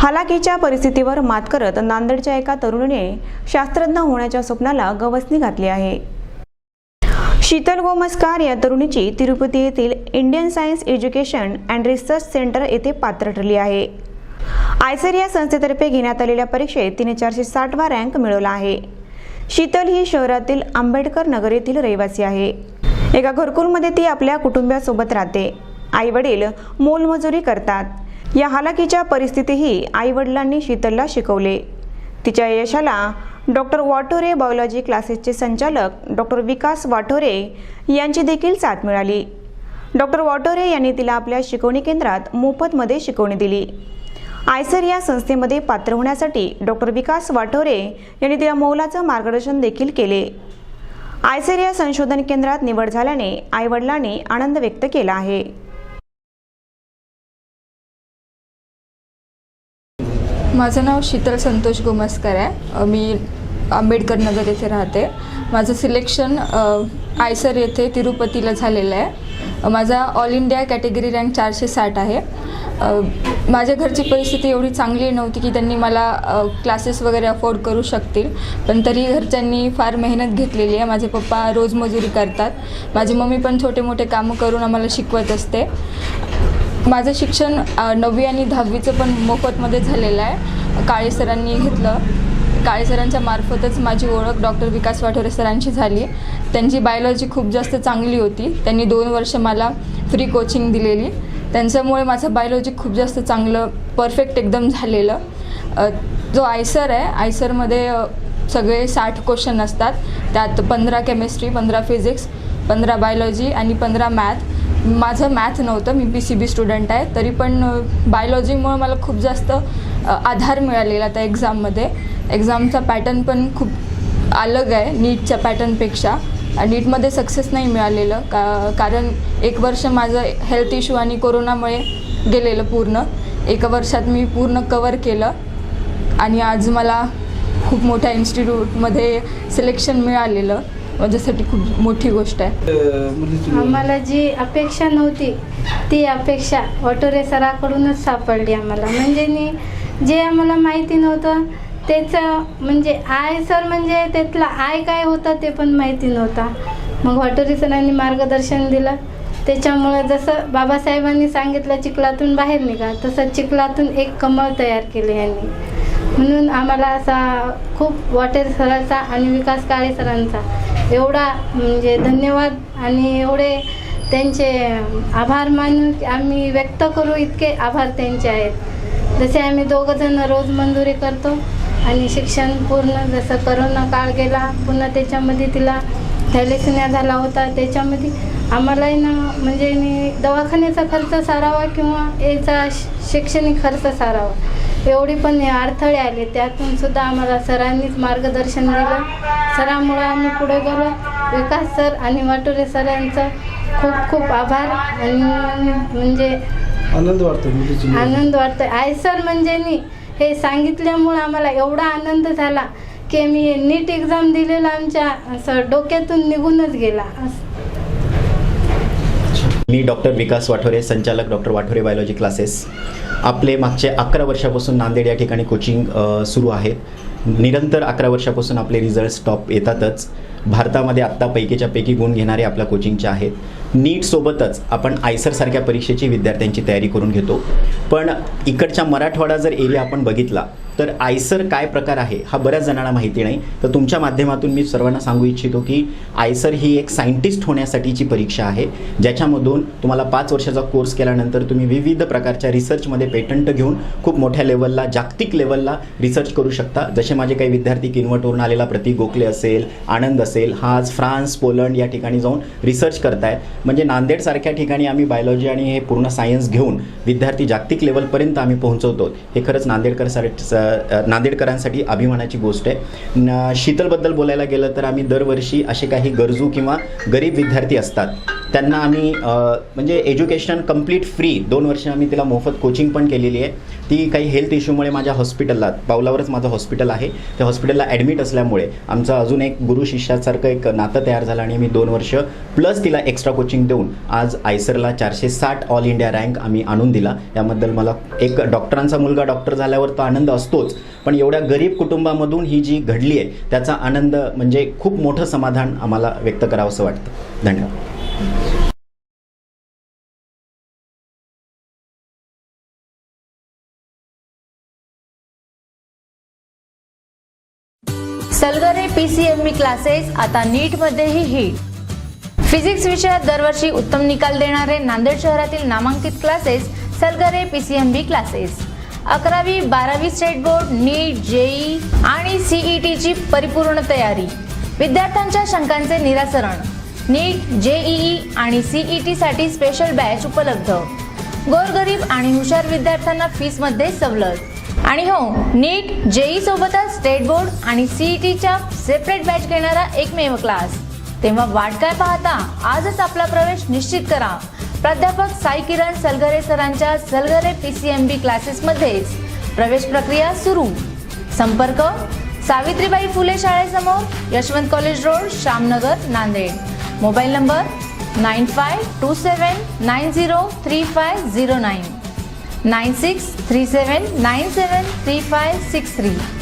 हालाकीच्या परिस्थितीवर मात करत नांदेडच्या एका तरुणीने शास्त्रज्ञ होण्याच्या स्वप्नाला गवसणी घातली आहे. शीतल गोमस्कार या तरुणीची तिरुपती येथील Indian science education and research centre येथे पात्र ठरली आहे. आयसर या संस्थेतर्फे घेण्यात आलेल्या परीक्षेत तिने चारशे साठवा रँक मिळवला आहे. शीतल ही शहरातील आंबेडकर नगर येथील रहिवासी आहे. एका घरकुलमध्ये ती आपल्या कुटुंबियासोबत राहते. आई वडील मोलमजुरी करतात. या हालाकीच्या परिस्थितीही आई वडिलांनी शीतलला शिकवले. तिच्या यशाला डॉक्टर वाटोरे बायोलॉजी क्लासेसचे संचालक डॉक्टर विकास वाठोरे यांची देखील साथ मिळाली. डॉक्टर वाटोरे यांनी तिला आपल्या शिकवणी केंद्रात मोफतमध्ये शिकवणी दिली. आयसर या संस्थेमध्ये पात्र होण्यासाठी डॉक्टर विकास वाठोरे यांनी तिला मौलाचं मार्गदर्शन देखील केले. आयसर या संशोधन केंद्रात निवड झाल्याने आईवडिलांनी आनंद व्यक्त केला आहे. माझं नाव शीतल संतोष गोमस्कर आहे. मी आंबेडकर नगर येथे राहते. माझं सिलेक्शन आयसर येथे तिरुपतीला झालेलं आहे. माझा ऑल इंडिया कॅटेगरी रँक चारशे साठ आहे. माझ्या घरची परिस्थिती एवढी चांगली नव्हती की त्यांनी मला क्लासेस वगैरे अफोर्ड करू शकतील. पण तरी घरच्यांनी फार मेहनत घेतलेली आहे. माझे पप्पा रोज मजुरी करतात. माझी मम्मी पण छोटे मोठे कामं करून आम्हाला शिकवत असते. माझं शिक्षण नववी आणि दहावीचं पण मोफतमध्ये झालेलं आहे. काळे सरांनी घेतलं. काळे सरांच्या मार्फतच माझी ओळख डॉक्टर विकास वाठोरे सरांची झाली. त्यांची बायोलॉजी खूप जास्त चांगली होती. त्यांनी दोन वर्ष मला फ्री कोचिंग दिलेली. त्यांच्यामुळे माझं बायोलॉजी खूप जास्त चांगलं परफेक्ट एकदम झालेलं. जो आयसर आहे आयसरमध्ये सगळे साठ क्वेश्चन असतात. त्यात पंधरा केमिस्ट्री पंधरा फिजिक्स पंधरा बायोलॉजी आणि पंधरा मॅथ. माझं मॅथ नव्हतं मी पी सी बी स्टुडंट आहे. तरी पण बायोलॉजीमुळे मला खूप जास्त आधार मिळालेला त्या एक्झाममध्ये एक्झामचा पॅटर्न पण खूप अलग आहे नीटच्या पॅटर्नपेक्षा नीटमध्ये सक्सेस नाही मिळालेलं का कारण एक वर्ष माझं हेल्थ इश्यू आणि कोरोनामुळे गेलेलं पूर्ण. एका वर्षात मी पूर्ण कवर केलं. आणि आज मला खूप मोठ्या इन्स्टिट्यूटमध्ये सिलेक्शन मिळालेलं. माझ्यासाठी खूप मोठी गोष्ट आहे. आम्हाला जी अपेक्षा नव्हती ती अपेक्षा ऑटोरे सराकडूनच सापडली आम्हाला. म्हणजे नी जे आम्हाला माहिती नव्हतं त्याचं म्हणजे आय सर म्हणजे त्यातला आय काय होता ते पण माहिती नव्हता. मग वाटोरे सरांनी मार्गदर्शन दिलं. त्याच्यामुळे जसं बाबासाहेबांनी सांगितलं चिखलातून बाहेर निघा तसं चिखलातून एक कमळ तयार केले यांनी. म्हणून आम्हाला असा खूप वॉटर सरांचा आणि विकास काळे सरांचा एवढा म्हणजे धन्यवाद आणि एवढे त्यांचे आभार मानून आम्ही व्यक्त करू इतके आभार त्यांचे आहेत. जसे आम्ही दोघंजणं रोज मंजुरी करतो आणि शिक्षण पूर्ण जसं करोना काळ गेला पुन्हा त्याच्यामध्ये तिला थॅलेसिमिया झाला होता त्याच्यामध्ये आम्हालाही ना म्हणजे मी दवाखान्याचा खर्च सारावा किंवा याचा शैक्षणिक खर्च सारावा. एवढी पण अडथळे आले. त्यातून सुद्धा आम्हाला सरांनीच मार्गदर्शन दिलं. सरामुळं आम्ही पुढे गेलो. विकास सर आणि वाटोरे सरांचं खूप खूप आभार. आणि म्हणजे आनंद वाटतो. आनंद वाटतोय. आय सर म्हणजे नी हे सांगितल्यामुळं आम्हाला एवढा आनंद झाला की मी नीट एक्झाम दिलेला आमच्या असं डोक्यातून निघूनच गेला. असं मी डॉक्टर विकास वाठोरे संचालक डॉक्टर वाठोरे बायोलॉजी क्लासेस आपले मागचे अकरा वर्षापासून नांदेड या ठिकाणी कोचिंग सुरू आहे. निरंतर अकरा वर्षापासून आपले रिझल्ट्स टॉप येतातच. भारतामध्ये आत्ता पैकीच्या पैकी गुण घेणारे आपल्या कोचिंगचे आहेत. नीटसोबतच आपण आयसरसारख्या परीक्षेची विद्यार्थ्यांची तयारी करून घेतो. पण इकडच्या मराठवाडा जर एरिया आपण बघितला तर आयसर काय प्रकार आहे हा बऱ्याच जणांना माहिती नाही. तर तुमच्या माध्यमातून मी सर्वांना सांगू इच्छितो की आयसर ही एक सायंटिस्ट होण्यासाठीची परीक्षा आहे ज्याच्यामधून तुम्हाला पाच वर्षाचा कोर्स केल्यानंतर तुम्ही विविध प्रकारच्या रिसर्चमध्ये पेटंट घेऊन खूप मोठ्या लेवलला जागतिक लेवलला रिसर्च करू शकता. जसे माझे काही विद्यार्थी किनवटवरून आलेला प्रतीक गोखले असेल आनंद असेल हा आज फ्रान्स पोलंड या ठिकाणी जाऊन रिसर्च करतायत. म्हणजे नांदेडसारख्या ठिकाणी आम्ही बायोलॉजी आणि हे पूर्ण सायन्स घेऊन विद्यार्थी जागतिक लेवलपर्यंत आम्ही पोहोचवतो. हे खरंच नांदेडकर नांदेडकरांसाठी अभिमानाची गोष्ट आहे. न- शीतलबद्दल बोलायला गेलं तर आम्ही दरवर्षी असे काही गरजू किंवा गरीब विद्यार्थी असतात. त्यांना आम्ही म्हणजे एज्युकेशन कंप्लीट फ्री दोन वर्ष आम्ही तिला मोफत कोचिंग पण केलेली आहे. ती काही हेल्थ इश्यूमुळे माझ्या हॉस्पिटलला पावलावरच माझं हॉस्पिटल आहे. त्या हॉस्पिटलला ॲडमिट असल्यामुळे आमचं अजून एक गुरु शिष्यासारखं एक नातं तयार झालं आणि मी दोन वर्ष प्लस तिला एक्स्ट्रा कोचिंग देऊन आज आयसरला चारशे साठ ऑल इंडिया रँक आम्ही आणून दिला. याबद्दल मला एक डॉक्टरांचा मुलगा डॉक्टर झाल्यावर तो आनंद असतोच. पण एवढ्या गरीब कुटुंबामधून ही जी घडली आहे त्याचा आनंद म्हणजे खूप मोठं समाधान आम्हाला व्यक्त करावंसं वाटतं. धन्यवाद. P C M B classes आता नीटमध्येही हिट फिजिक्स विषयात दरवर्षी उत्तम निकाल देणारे नांदेड शहरातील नामांकित classes Salgare P C M B classes अकरावी बारावी स्टेट बोर्ड नीट जेई आणि सीई टीची परिपूर्ण तयारी. विद्यार्थ्यांच्या शंकांचे निरासरण. नीट जेईई आणि सीई साठी स्पेशल बॅच उपलब्ध. गोरगरीब आणि हुशार विद्यार्थ्यांना फीसमध्ये सवलत. आणि हो नीट जेई सोबतच स्टेट बोर्ड आणि सीईटीच्या सेपरेट बॅच घेणारा एकमेव क्लास तेव्हा वाट काय पाहता आजच आपला प्रवेश निश्चित करा. प्राध्यापक साई किरण सलगरे सरांच्या Salgare P C M B क्लासेसमध्येच प्रवेश प्रक्रिया सुरू. संपर्क Savitribai Phule शाळेसमोर Yashwant college road Shyamnagar Nanded. Mobile number nine five two seven nine zero three five zero nine. 9637973563